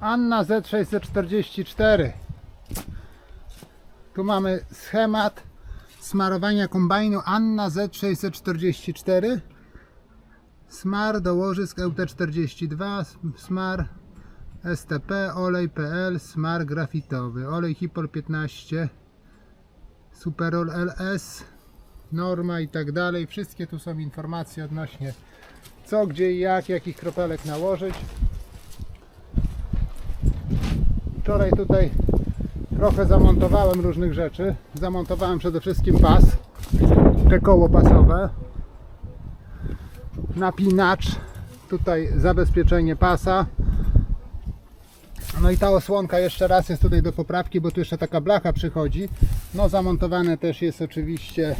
Anna Z644. Tu mamy schemat smarowania kombajnu Anna Z644. Smar do łożysk EUT42, smar STP, olej PL, smar grafitowy, olej Hipol 15, Superol LS, norma i tak dalej. Wszystkie tu są informacje odnośnie co, gdzie i jak, jakich kropelek nałożyć. Wczoraj tutaj trochę zamontowałem różnych rzeczy. Zamontowałem przede wszystkim pas, te koło pasowe, napinacz, tutaj zabezpieczenie pasa. No i ta osłonka jeszcze raz jest tutaj do poprawki, bo tu jeszcze taka blacha przychodzi. No zamontowane też jest oczywiście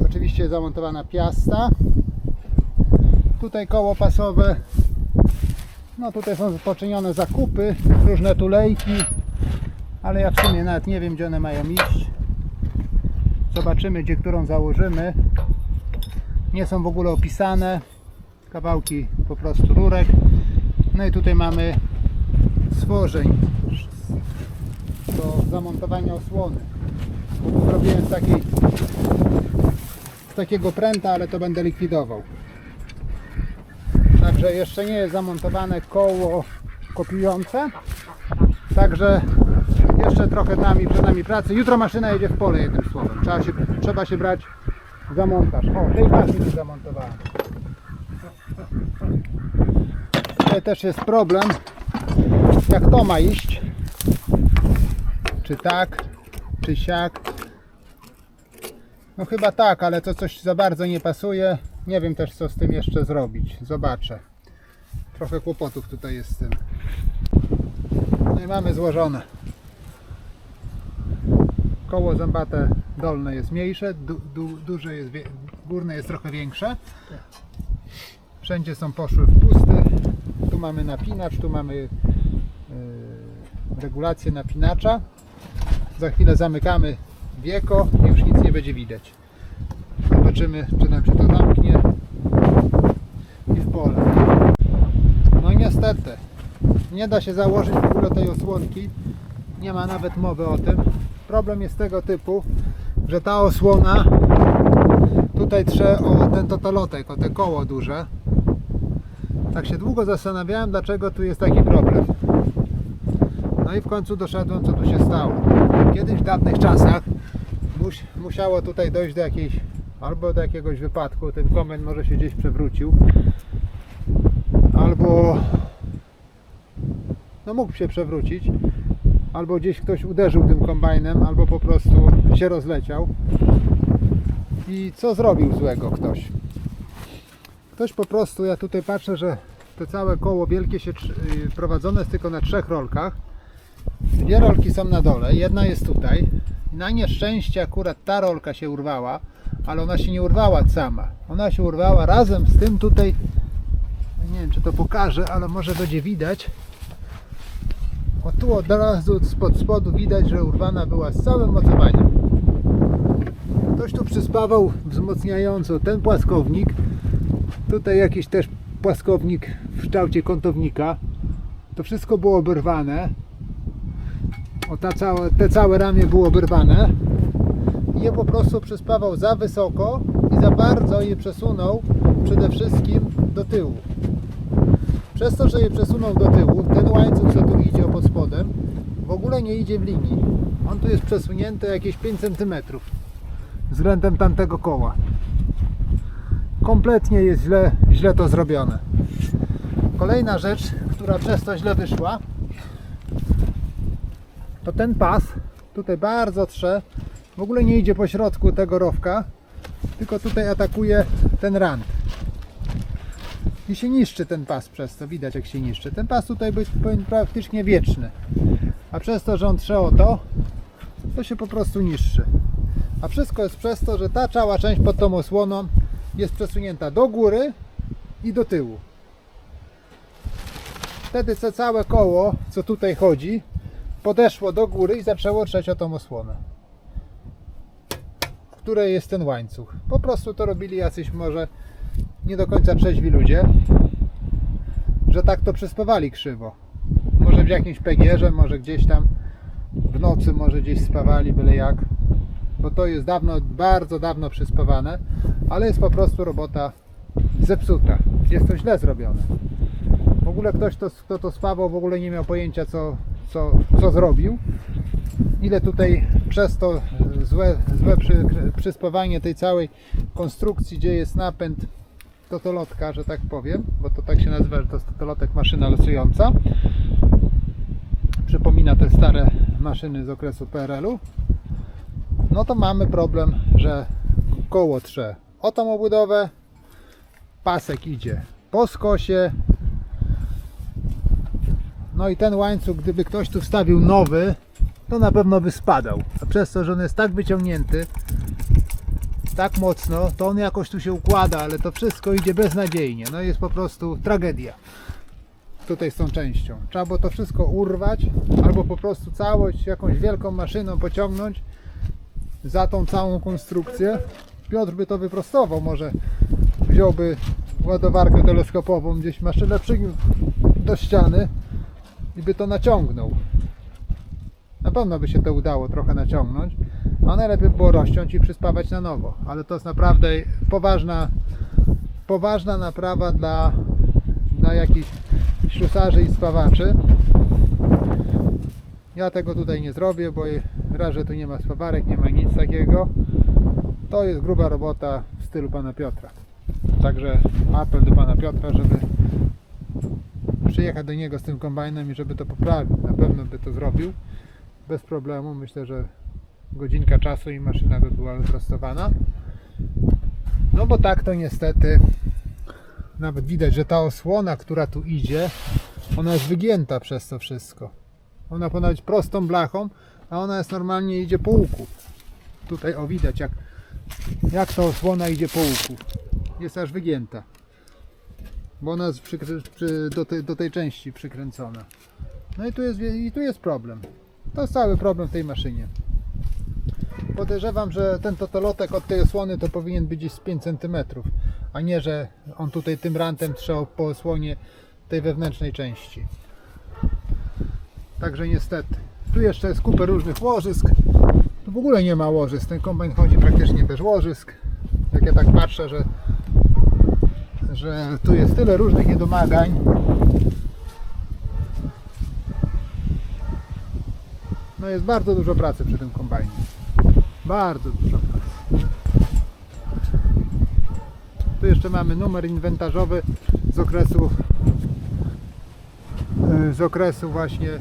y, oczywiście zamontowana piasta. Tutaj koło pasowe. No tutaj są poczynione zakupy, różne tulejki, ale ja w sumie nawet nie wiem gdzie one mają iść. Zobaczymy gdzie którą założymy. Nie są w ogóle opisane. Kawałki po prostu rurek. No i tutaj mamy stworzeń do zamontowania osłony. Zrobiłem z, takiej, z takiego pręta, ale to będę likwidował. Także jeszcze nie jest zamontowane koło kopiujące. Także jeszcze trochę nami, przed nami pracy. Jutro maszyna jedzie w pole jednym słowem. Trzeba się, trzeba się brać za montaż. O, tej maszyny zamontowałem. Tutaj też jest problem, jak to ma iść. Czy tak, czy siak. No chyba tak, ale to coś za bardzo nie pasuje. Nie wiem też co z tym jeszcze zrobić. Zobaczę. Trochę kłopotów tutaj jest z tym. No i mamy złożone. Koło zębate dolne jest mniejsze, du, du, duże jest, górne jest trochę większe. Wszędzie są poszły wpusty. Tu mamy napinacz, tu mamy yy, regulację napinacza. Za chwilę zamykamy wieko i już nic nie będzie widać. Zobaczymy, czy nam się to zamknie i w pole. No i niestety, nie da się założyć w ogóle tej osłonki. Nie ma nawet mowy o tym. Problem jest tego typu, że ta osłona tutaj trze o ten totolotek, o te koło duże. Tak się długo zastanawiałem, dlaczego tu jest taki problem. No i w końcu doszedłem, co tu się stało. Kiedyś w dawnych czasach mus, musiało tutaj dojść do jakiejś, albo do jakiegoś wypadku, ten koment może się gdzieś przewrócił, albo no mógł się przewrócić, albo gdzieś ktoś uderzył tym kombajnem, albo po prostu się rozleciał. I co zrobił złego ktoś? Ktoś po prostu, ja tutaj patrzę, że to całe koło wielkie się y, prowadzone jest tylko na trzech rolkach. Dwie rolki są na dole, jedna jest tutaj. Na nieszczęście akurat ta rolka się urwała, ale ona się nie urwała sama. Ona się urwała razem z tym tutaj. Nie wiem, czy to pokażę, ale może będzie widać. Tu od razu spod spodu widać, że urwana była z całym mocowaniem. Ktoś tu przyspawał wzmocniająco ten płaskownik. Tutaj jakiś też płaskownik w kształcie kątownika. To wszystko było oberwane. O ta całe, te całe ramię było oberwane. I je po prostu przyspawał za wysoko i za bardzo je przesunął przede wszystkim do tyłu. Przez to, że je przesunął do tyłu, ten łańcuch, co tu idzie pod spodem, w ogóle nie idzie w linii. On tu jest przesunięty jakieś 5 cm względem tamtego koła. Kompletnie jest źle, źle to zrobione. Kolejna rzecz, która przez to źle wyszła, to ten pas tutaj bardzo trze. W ogóle nie idzie po środku tego rowka, tylko tutaj atakuje ten rand. I się niszczy ten pas przez to, widać jak się niszczy. Ten pas tutaj powinien praktycznie wieczny. A przez to, że on trze to, to się po prostu niszczy. A wszystko jest przez to, że ta cała część pod tą osłoną jest przesunięta do góry i do tyłu. Wtedy to całe koło, co tutaj chodzi, podeszło do góry i zaczęło trzeć o tą osłonę. W której jest ten łańcuch. Po prostu to robili jacyś może nie do końca trzeźwi ludzie, że tak to przyspawali krzywo. Może w jakimś pegierze, może gdzieś tam w nocy, może gdzieś spawali, byle jak. Bo to jest dawno, bardzo dawno przyspawane, ale jest po prostu robota zepsuta. Jest to źle zrobione. W ogóle ktoś, to, kto to spawał, w ogóle nie miał pojęcia, co, co, co zrobił. Ile tutaj przez to złe, złe przy, przyspawanie tej całej konstrukcji, gdzie jest napęd totolotka, że tak powiem, bo to tak się nazywa, że to jest totolotek maszyna losująca. Przypomina te stare maszyny z okresu PRL-u. No to mamy problem, że koło trze o tą obudowę, pasek idzie po skosie. No i ten łańcuch, gdyby ktoś tu wstawił nowy, to na pewno by spadał. A przez to, że on jest tak wyciągnięty, tak mocno, to on jakoś tu się układa, ale to wszystko idzie beznadziejnie. No jest po prostu tragedia. Tutaj z tą częścią. Trzeba było to wszystko urwać, albo po prostu całość jakąś wielką maszyną pociągnąć za tą całą konstrukcję. Piotr by to wyprostował, może wziąłby ładowarkę teleskopową, gdzieś maszynę przygniósł do ściany i by to naciągnął. Na pewno by się to udało trochę naciągnąć, a najlepiej było rozciąć i przyspawać na nowo. Ale to jest naprawdę poważna, poważna naprawa dla, dla jakichś ślusarzy i spawaczy. Ja tego tutaj nie zrobię, bo raz, że tu nie ma spawarek, nie ma nic takiego. To jest gruba robota w stylu pana Piotra. Także apel do pana Piotra, żeby przyjechać do niego z tym kombajnem i żeby to poprawił. Na pewno by to zrobił bez problemu. Myślę, że godzinka czasu i maszyna by była wyprostowana. No bo tak to niestety nawet widać, że ta osłona, która tu idzie, ona jest wygięta przez to wszystko. Ona powinna być prostą blachą, a ona jest normalnie idzie po łuku. Tutaj o widać jak, jak ta osłona idzie po łuku. Jest aż wygięta. Bo ona jest przykry, przy, do, tej, do tej części przykręcona. No i tu, jest, i tu jest problem. To jest cały problem w tej maszynie. Podejrzewam, że ten totolotek od tej osłony to powinien być gdzieś z 5 cm, a nie, że on tutaj tym rantem trzeba po osłonie tej wewnętrznej części. Także niestety. Tu jeszcze jest kupę różnych łożysk. Tu w ogóle nie ma łożysk. Ten kombajn chodzi praktycznie bez łożysk. Jak ja tak patrzę, że, że tu jest tyle różnych niedomagań. No jest bardzo dużo pracy przy tym kombajnie. Bardzo dużo pracy. Tu jeszcze mamy numer inwentarzowy z okresu y, z okresu właśnie y,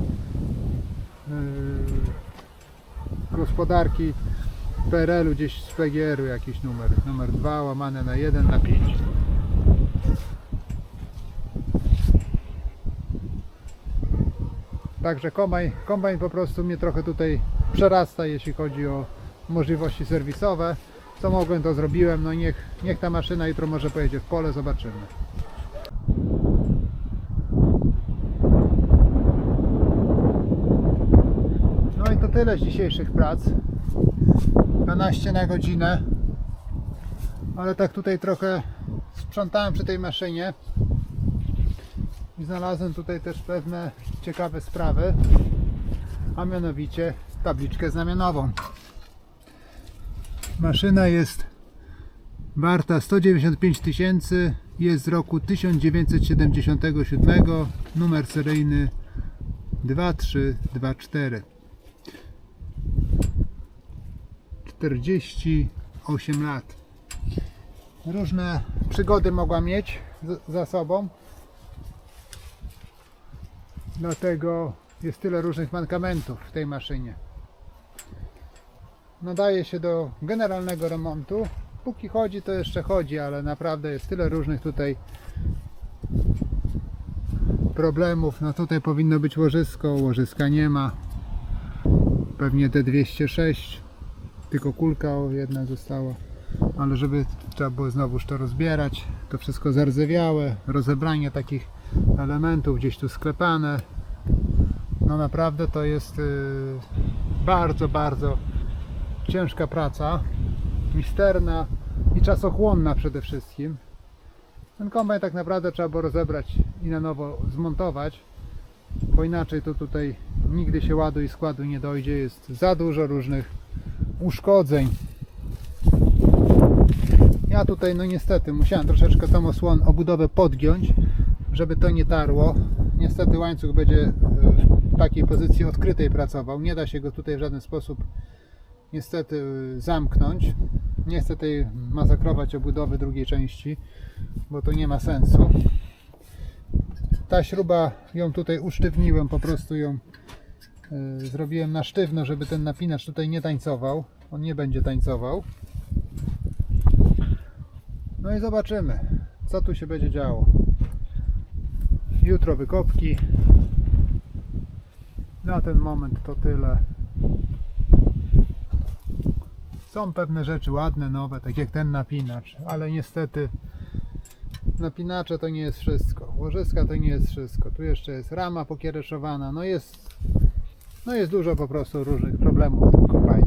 gospodarki PRL-u gdzieś z PGR-u jakiś numer numer 2 łamane na 1 na 5 Także kombajn, kombajn po prostu mnie trochę tutaj przerasta jeśli chodzi o możliwości serwisowe co mogłem to zrobiłem no niech, niech ta maszyna jutro może pojedzie w pole zobaczymy No i to tyle z dzisiejszych prac. 12 na godzinę. Ale tak tutaj trochę sprzątałem przy tej maszynie. I znalazłem tutaj też pewne ciekawe sprawy. A mianowicie tabliczkę znamionową. Maszyna jest warta 195 tysięcy. Jest z roku 1977. Numer seryjny 2324. 48 lat. Różne przygody mogła mieć za sobą. Dlatego jest tyle różnych mankamentów w tej maszynie. Nadaje się do generalnego remontu. Póki chodzi, to jeszcze chodzi, ale naprawdę jest tyle różnych tutaj problemów. No tutaj powinno być łożysko, łożyska nie ma. Pewnie D206 tylko kulka jedna została ale żeby trzeba było znowuż to rozbierać to wszystko zardzewiałe rozebranie takich elementów gdzieś tu sklepane no naprawdę to jest yy, bardzo, bardzo ciężka praca misterna i czasochłonna przede wszystkim Ten kombajn tak naprawdę trzeba było rozebrać i na nowo zmontować, bo inaczej to tutaj nigdy się ładu i składu nie dojdzie. Jest za dużo różnych uszkodzeń. Ja tutaj, no niestety, musiałem troszeczkę tą osłon, obudowę podgiąć, żeby to nie tarło. Niestety łańcuch będzie e, w takiej pozycji odkrytej pracował. Nie da się go tutaj w żaden sposób niestety e, zamknąć. Nie chcę tutaj masakrować obudowy drugiej części, bo to nie ma sensu. Ta śruba, ją tutaj usztywniłem, po prostu ją e, zrobiłem na sztywno, żeby ten napinacz tutaj nie tańcował. On nie będzie tańcował. No i zobaczymy, co tu się będzie działo. Jutro wykopki. Na ten moment to tyle. Są pewne rzeczy ładne, nowe, tak jak ten napinacz, ale niestety napinacze to nie jest wszystko. Łożyska to nie jest wszystko. Tu jeszcze jest rama pokiereszowana. No jest, no jest dużo po prostu różnych problemów w tym kombajnie.